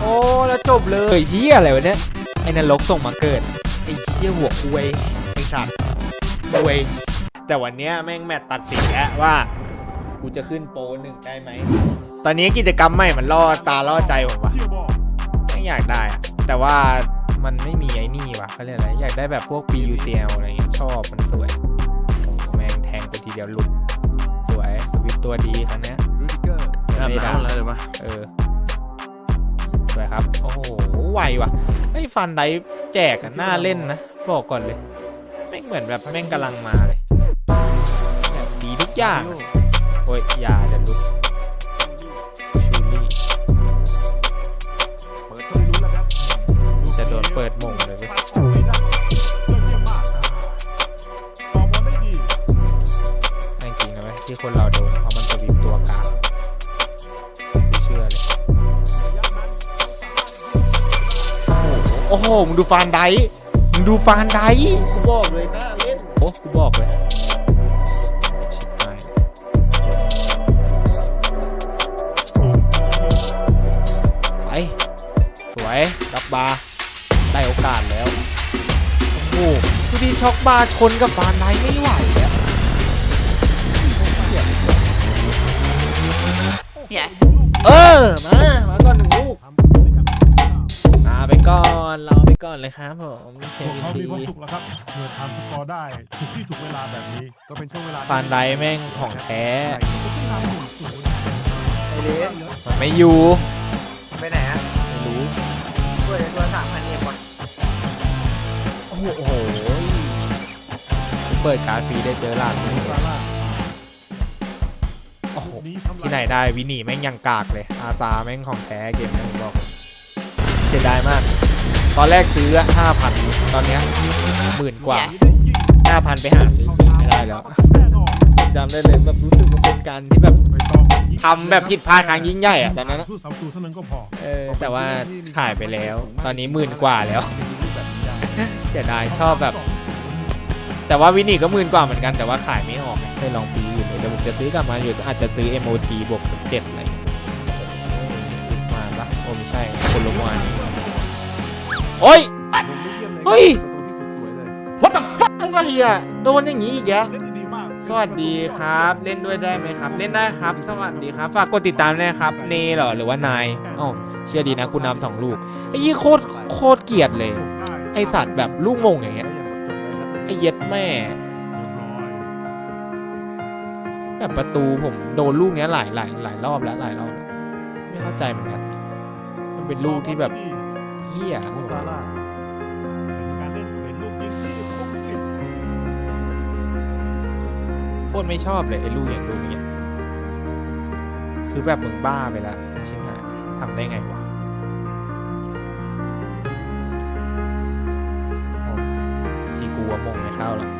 โอ้แล้วจบเลยเชี่ยอะไรวะเนี่ยไอ้นรกส่งมาเกิดไอ้เชี่ยหัวคุยไอ้สัตว์คุยแต่วันเนี้ยแม่งแมตช์ตัดสินแล้วว่า กูจะขึ้นโปรหนึ่งได้ไหม ตอนนี้กิจกรรมใหม่มันล่อตาล่อใจผมวะไม่อยากได้อะแต่ว่ามันไม่มีไอ้นี่วะเขาเรียกอะไรอยากได้แบบพวก PUCL อะไรเงี้ยชอบมันสวยโอ้โหแม่งแทงไปทีเดียวหลุด สวยสวิตตัวดีครั้งเนี้ยรูดิเกอร์อาบไม่ได้น้ำแล้วเดี๋ยวมาเออ สวยครับ โอ้โห ไวว่ะไอ้ฟันไดแจกอะน่าเล่นนะ บอกก่อนเลยแม่เหมือนแบบแม่งกำลังมาเลยแบบดีทุกอย่าง โอ้ยอย่าจะลุกชูรี่เปิดเข้าไปลุ้แล้วครับจะโดนเปิดมงเลยเว้ยปัดออกไม่ได้ยอดเยี่ยมมากต่อบอลได้ดีแม่งจริงนะเว้ยที่คนเราโดน โอ้โห มึงดูฟานไดมึงดูฟานไดกูบอกเลยน่าเล่น โอ้กูบอกเลยไปสวยดับบาร์ได้โอกาสแล้ว โอ้โหดูดิช็อกบาร์ชนกับฟานไดไม่ไหวแล้ว Yeah. ก่อนเลยครับผมเชพวกวินเขาดีมีความสุขแล้วครับเมื่อทำสกอร์ได้ถูกที่ถูกเวลาแบบนี้ ก็เป็นช่วงเวลาฟานไดแม่งของแท้ ก็ต้องทำหนึ่งศูนย์ไอ้เลี้ยมันไม่อยู่ไปไหนอะไม่รู้ช่วยตัวสามพันเอ็มก่อนโอ้โหโอ้โหเปิดการ์ดฟรีได้เจอหลานนี่ซาร่าโอ้โหลูกนี้ทำลายที่ไหนได้วินี่แม่งยังกากเลย อาซาแม่งของแท้เกมนี้ผมบอกเสียดายมาก ตอนแรกซื้อห้าพันตอนเนี้หมื่นกว่าได้ยิงห้าพันไปหาซื้อไม่ได้แล้วแน่นอนจำได้เลยแบบรู้สึกว่าเป็นการที่แบบไม่ต้องยิงทำแบบผิดพลาดครั้งยิ่งใหญ่อะตอนนั้นอะสู้สามตัวเท่านั้นก็พอเออแต่ว่าขายไปแล้ว ตอนนี้หมื่นกว่าแล้วเสียดายชอบแบบ แต่ว่าวินี่ก็หมื่นกว่าเหมือนกันแต่ว่าขายไม่ออกเคยลองปีอื่นเลยแต่ผมจะซื้อกลับมาอยู่อาจจะซื้อ MOG บวกเจ็ดอะไร โอ้ยเฮ้ย What the fuck อะไรอะโดนอย่างนี้อีกแล้ว เล่นได้ดีมากสวัสดีครับ เล่นด้วยได้ไหมครับ เล่นได้ครับ สวัสดีครับ ฝากกดติดตามด้วยนะครับ เนเหรอ หรือว่านายอ๋อเชื่อดีนะกูนำสองลูก ไอ้ยี่โคตรโคตรเกลียดเลย ไอสัตว์แบบลูกมงอย่างเงี้ย ไอเย็ดแม่ แบบประตูผมโดนลูกเนี้ยหลายหลายหลายรอบแล้วหลายรอบแล้วไม่เข้าใจเหมือนกัน มันเป็นลูกที่แบบ เหี้ยโมซาร่าเป็นการเล่นเป็นลูกยิงที่คมกริบโคตรไม่ชอบเลยไอ้ลูกอย่างลูกเนี้ยคือแบบมึงบ้าไปแล้วใช่ไหมทำได้ไงวะโอ้ที่กูว่ามงไม่เข้าหรอก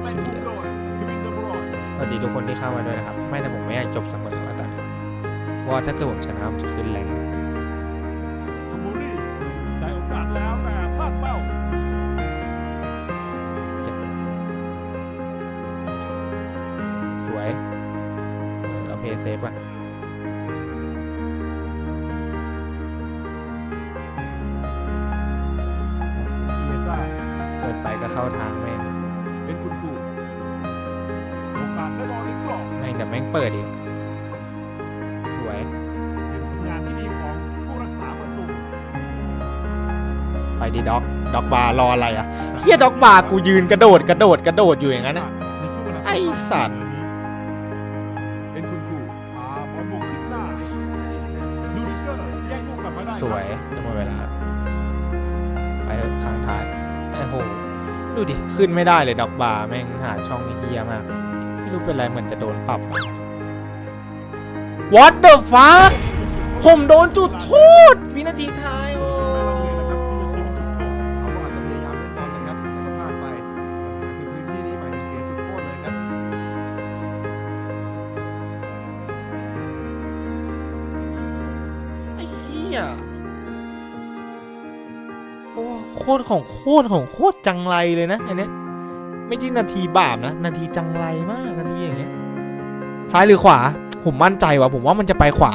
แต่งเชี่มุยมโดยเควินเดอร์บรอยน์สวัสดีทุกคนที่เข้ามาด้วยนะครับ ไม่แต่ผมไม่อยากจบเสมอว่าตอนนี้เพราะว่าถ้าเกิดผมชนะผมจะขึ้นแรง เราเพย์เซฟก่อนเอซ่าเปิดไปก็เข้าทางแม่งเป็นคุณครูโอกาสได้บอลในกรอบแม่งแต่แม่งเปิดอีก สวย เป็นผลงานที่ดีของผู้รักษาประตูไปดีด็อกด็อกบาร์รออะไรอะเฮียด็อกบาร์กูยืนกระโดดกระโดดกระโดดอยู่อย่างนั้นนะ ในช่วงเวลาไอ้สัตว์ เสวยจะหมดเวลา ไปเถอะข้างท้ายโอ้โห ดูดิ ขึ้นไม่ได้เลยดอกบาร์แม่งหาช่องเฮียมาก ไม่รู้เป็นไรเหมือนจะโดนปรับอะ What the fuck ผมโดนจุดโทษวินาทีท้าย โอ้โคตรของโคตรของโคตรจังไรเลยนะอันเนี้ยไม่ใช่นาทีบาปนะ นาทีจังไรมากนาทีอย่างเงี้ยซ้ายหรือขวา ผมมั่นใจว่าผมว่ามันจะไปขวา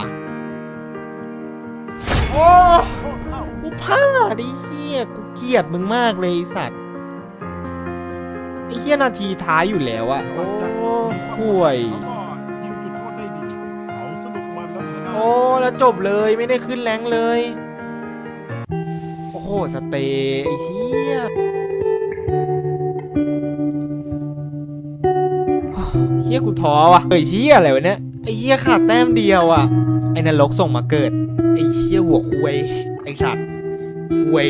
โอ้กูพลาดไอ้เหี้ยกูเกลียดมึงมากเลยไอ้สัตว์ไอ้เหี้ยนาทีท้ายอยู่แล้วอะโอ้ห่วย โอ้ แล้วจบเลยไม่ได้ขึ้นแรงเลย โอ้สเตย์ไอ้เหี้ยเฮี้ยกูท้อว่ะเฮ้ยเหี้ยอะไรวะเนี่ยไอ้เฮี้ยขาดแต้มเดียวอะไอ้นรกส่งมาเกิด ไอ้เฮี้ยหัวคุยไอ้สัตว์คุย